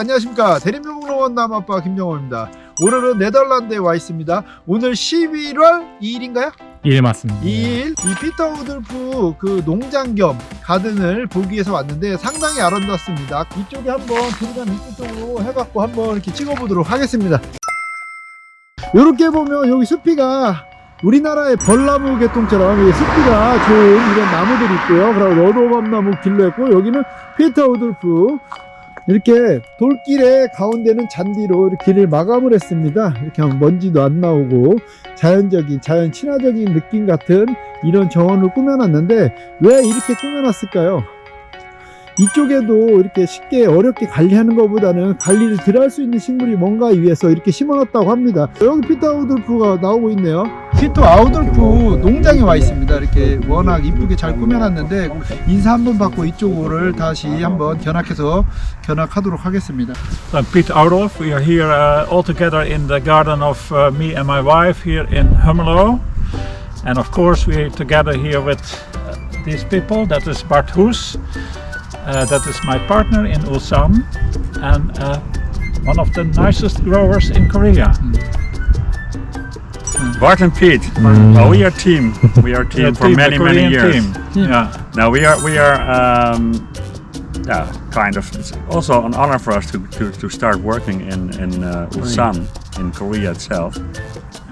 안녕하십니까 대림묘목농원 남아빠 김영호입니다 오늘은 네덜란드에 와 있습니다 오늘 11월 2일인가요? 예 맞습니다. 2일 이 피터 우들프 그 농장 겸 가든을 보기 위해서 왔는데 상당히 아름답습니다 이쪽에 한번 들어간 입구 쪽으로 해갖고 한번 이렇게 찍어보도록 하겠습니다 이렇게 보면 여기 숲이가 우리나라의 벌나무 계통처럼 이 숲이가 좋은 이런 나무들이 있고요. 그리고 러도밤나무 길로 했고 여기는 피터 우들프 이렇게 돌길의 가운데는 잔디로 길을 마감을 했습니다. 이렇게 하면 먼지도 안 나오고 자연적인 자연 친화적인 느낌 같은 이런 정원을 꾸며놨는데 왜 이렇게 꾸며놨을까요? 이쪽에도 이렇게 쉽게 어렵게 관리하는 것보다는 관리를 덜 할 수 있는 식물이 뭔가 위해서 이렇게 심어놨다고 합니다. 여기 피터 아우돌프가 나오고 있네요. 피터 아우돌프 농장에 와 있습니다. 이렇게 워낙 이쁘게 잘 꾸며놨는데 인사 한번 받고 이쪽을 다시 한번 견학해서 견학하도록 하겠습니다. I'm Piet Oudolf. We are here uh, all together in the garden of uh, me and my wife here in Hummelo. And of course we are together here with uh, these people. That is Bart Hoes. Uh, that is my partner in Ulsan. And uh, one of the nicest growers in Korea. Bart and Pete. Well, we are team. We are team Yeah, for team, many many years. team. Yeah. Now we are we are um, yeah kind of. It's also an honor for us to, to, to start working in in uh, Ulsan in Korea itself,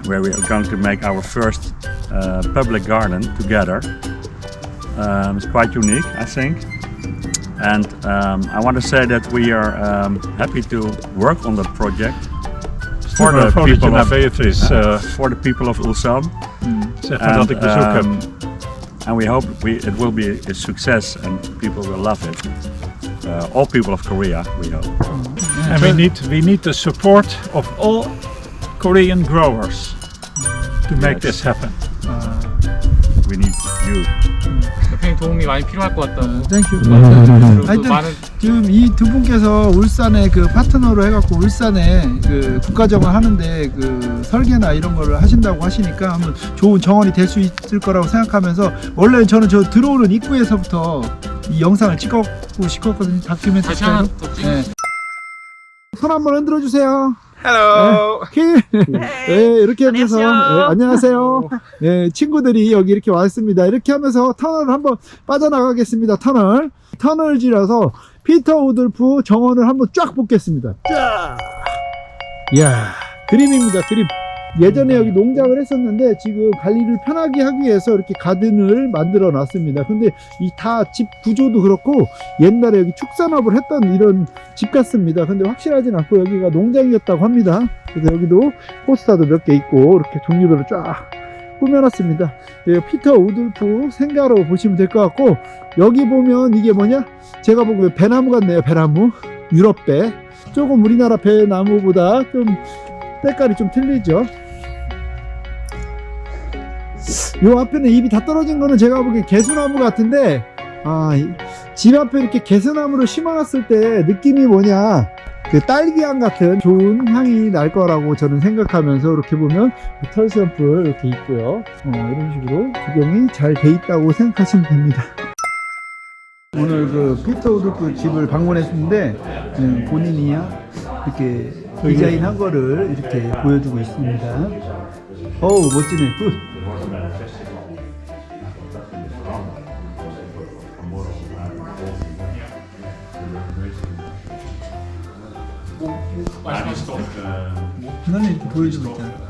where we are going to make our first uh, public garden together. Um, it's quite unique, I think. And um, I want to say that we are um, happy to work on the project for the people of Beatrice. uh, Uh, for the people of Ulsan. zeg maar dat ik bezoek heb. um, and we hope we, it will be a success and people will love it. Uh, all people of Korea, we hope. And we need we need the support of all Korean growers to make Yes. this happen. We need you. 도움이 많이 필요할 것 같다고. 땡큐. 그리고 하여튼 또 많은 지금 이 두 분께서 울산에 그 파트너로 해갖고 울산에 그 국가정원 하는데 그 설계나 이런 거를 하신다고 하시니까 한번 좋은 정원이 될 수 있을 거라고 생각하면서 원래 저는 저 들어오는 입구에서부터 이 영상을 찍었고 싶었거든요 다큐멘터리 다시 스타일로. 하나 더 찍. 네. 손 한번 흔들어 주세요. 헬로. 킬. 네, 이렇게 하면서 안녕하세요. 네, 안녕하세요. 네, 친구들이 여기 이렇게 왔습니다. 이렇게 하면서 터널을 한번 빠져나가겠습니다. 터널. 터널지라서 피터 우들프 정원을 한번 쫙 뽑겠습니다. 쫙. 이야, 그림입니다. 그림. 예전에 여기 농장을 했었는데 지금 관리를 편하게 하기 위해서 이렇게 가든을 만들어 놨습니다. 근데 이 다 집 구조도 그렇고 옛날에 여기 축산업을 했던 이런 집 같습니다. 근데 확실하진 않고 여기가 농장이었다고 합니다. 그래서 여기도 포스터도 몇 개 있고 이렇게 종류별로 쫙 꾸며놨습니다. 예, 피터 우들프 생가로 보시면 될 것 같고 여기 보면 이게 뭐냐? 제가 보기엔 배나무 같네요. 배나무 유럽배 조금 우리나라 배나무보다 좀 때깔이 좀 틀리죠. 요 앞에는 잎이 다 떨어진 거는 제가 보기엔 개수나무 같은데 아, 이- 집 앞에 이렇게 개수나무를 심어놨을 때 느낌이 뭐냐? 그 딸기향 같은 좋은 향이 날 거라고 저는 생각하면서 이렇게 보면 털샘플 이렇게 있고요. 어, 이런 식으로 구경이 잘 돼 있다고 생각하시면 됩니다. 오늘 그 피터 우드프 집을 방문했는데 음, 본인이야? 이렇게 디자인 한 거를 이렇게 보여주고 있습니다 어우 멋지네 이렇게 보여주고 있잖아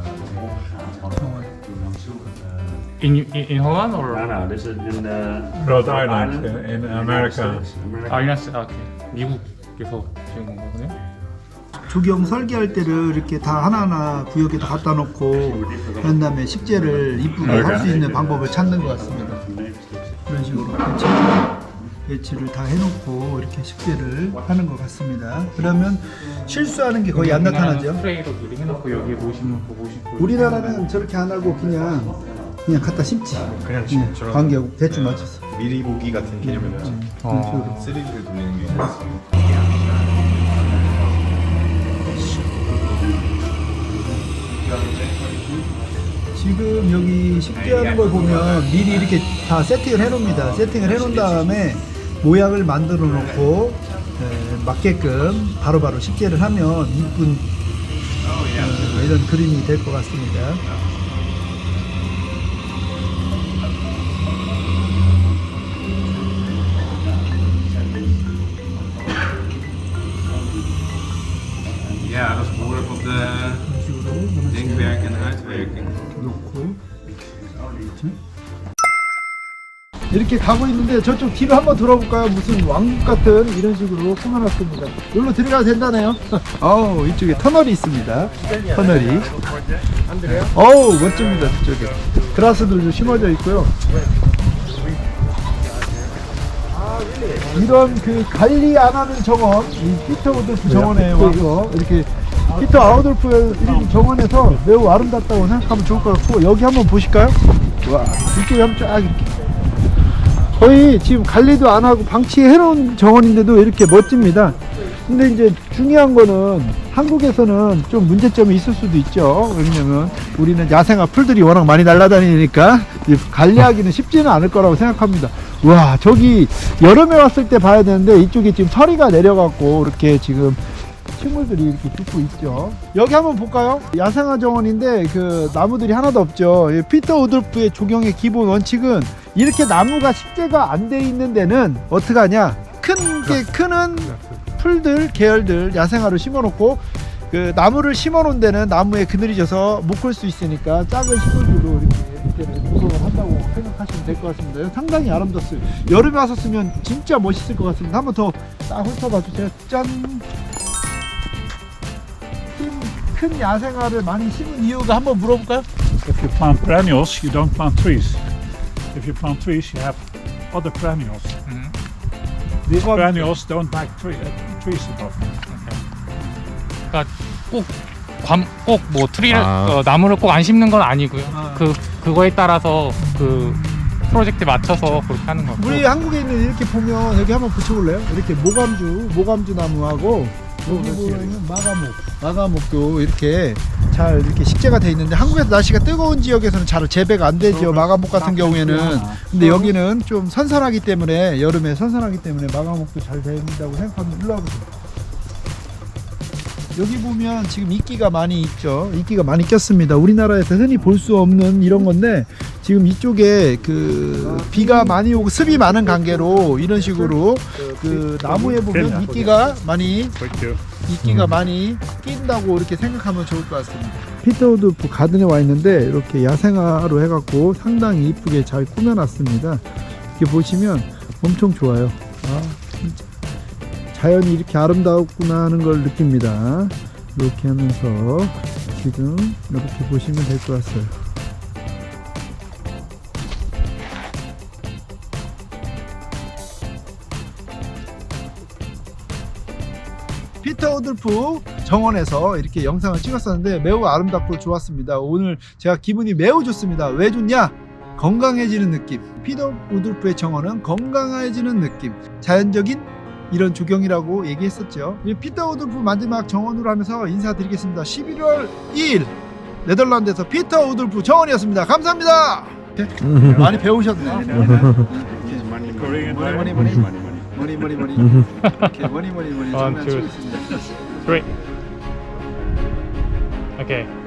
In in, in Holland or? No, no, this is in the Rhode Island, uh, in America. 아 유나스 아 오케이. 미국에서 지은 거군요. 조경 설계할 때를 이렇게 다 하나하나 구역에 다 갖다 놓고 그런 다음에 식재를 이쁘게 할 수 있는 방법을 찾는 것 같습니다. 이런 식으로 배치, 배치를 다 해놓고 이렇게 식재를 하는 것 같습니다. 그러면 실수하는 게 거의 안 나타나죠. 스프레이로 미리 해놓고 여기 보시면 보고 싶고. 우리나라는 저렇게 안 하고 그냥 그냥 갖다 심지. 그냥 그냥 저런 관계하고 대충 맞춰서. 미리 보기 같은 개념이죠. 그런 식으로. 3D를 돌리는 게 있어요. 지금 여기 식재하는 걸 보면 미리 이렇게 다 세팅을 해놓습니다. 세팅을 해놓은 다음에 모양을 만들어 놓고 에, 맞게끔 바로바로 식재를 하면 이쁜 어, 이런 그림이 될 것 같습니다. 놓고 이렇게 가고 있는데 저쪽 뒤로 한번 돌아볼까요? 무슨 왕국 같은 이런 식으로 꾸며놨습니다. 여기로 들어가도 된다네요. 어우 이쪽에 터널이 있습니다. 터널이. 어우 멋집니다 저쪽에. 그라스들도 심어져 있고요. 이런 그 관리 안 하는 정원, 이 피터 우돌프 정원에 와서 이렇게 피터 아우돌프 이런 정원에서 매우 아름답다고 생각하면 좋을 것 같고 여기 한번 보실까요? 와 이쪽에 한번 쫙 이렇게 거의 지금 관리도 안 하고 방치해 놓은 정원인데도 이렇게 멋집니다. 근데 이제 중요한 거는 한국에서는 좀 문제점이 있을 수도 있죠. 왜냐면 우리는 야생화 풀들이 워낙 많이 날아다니니까 이 관리하기는 쉽지는 않을 거라고 생각합니다. 와, 저기 여름에 왔을 때 봐야 되는데 이쪽에 지금 서리가 내려갖고 이렇게 지금 식물들이 이렇게 죽고 있죠. 여기 한번 볼까요? 야생화 정원인데 그 나무들이 하나도 없죠. 이 피터 우돌프의 조경의 기본 원칙은 이렇게 나무가 식재가 안 돼 있는 데는 어떻게 하냐? 큰 게 크는 풀들 계열들 야생화로 심어놓고 그 나무를 심어놓은 데는 나무에 그늘이 져서 못 클 수 있으니까 작은 식물들로 이렇게 구성을 한다고 생각하시면 될 것 같습니다. 상당히 아름답어요. 여름에 쓰면 진짜 멋있을 것 같습니다. 한번 더 딱 훑어봐 주세요. 짠. 큰- 큰 야생화를 많이 심은 이유가 한번 물어볼까요? If you plant perennials, you don't plant trees. If you plant trees, you have other perennials. These 뭐가 perennials don't like tree, uh, trees above. 그러니까 꼭꼭뭐 트리를 아. 어, 나무를 꼭 안 심는 건 아니고요. 아. 그 그거에 따라서 그 프로젝트 에 맞춰서 그렇게 하는 거고. 우리 한국에 있는 이렇게 보면 여기 한번 붙여볼래요? 이렇게 모감주, 모감주 나무하고 마가목, 마가목도 이렇게 잘 이렇게 식재가 돼 있는데 한국에서 날씨가 뜨거운 지역에서는 잘 재배가 안 되죠. 마가목 같은 경우에는 근데 여기는 좀 선선하기 때문에 여름에 선선하기 때문에 마가목도 잘 된다고 생각하면 일로 와보세요. 여기 보면 지금 이끼가 많이 있죠. 이끼가 많이 꼈습니다. 우리나라에서 흔히 볼 수 없는 이런 건데 지금 이쪽에 그 비가 많이 오고 습이 많은 관계로 이런 식으로 그 나무에 보면 이끼가 많이 이끼가 많이 낀다고 이렇게 생각하면 좋을 것 같습니다. 피터우드 가든에 와 있는데 이렇게 야생화로 해갖고 상당히 이쁘게 잘 꾸며놨습니다. 이렇게 보시면 엄청 좋아요. 아 진짜 자연이 이렇게 아름다웠구나 하는 걸 느낍니다. 이렇게 하면서 지금 이렇게 보시면 될 것 같아요. 오들프 정원에서 이렇게 영상을 찍었었는데 매우 아름답고 좋았습니다. 오늘 제가 기분이 매우 좋습니다. 왜 좋냐? 건강해지는 느낌. 피터 우들프의 정원은 건강해지는 느낌. 자연적인 이런 조경이라고 얘기했었죠. 이 피터 우들프 마지막 정원으로 하면서 인사드리겠습니다. 11월 2일 네덜란드에서 피터 우들프 정원이었습니다. 감사합니다. 많이 배우셨네. Korean 머니 머니 머니 머니 머니 머니 이 렇게 머니 머니 머니 원, 투. 장난치고 있습니다. Three. Okay.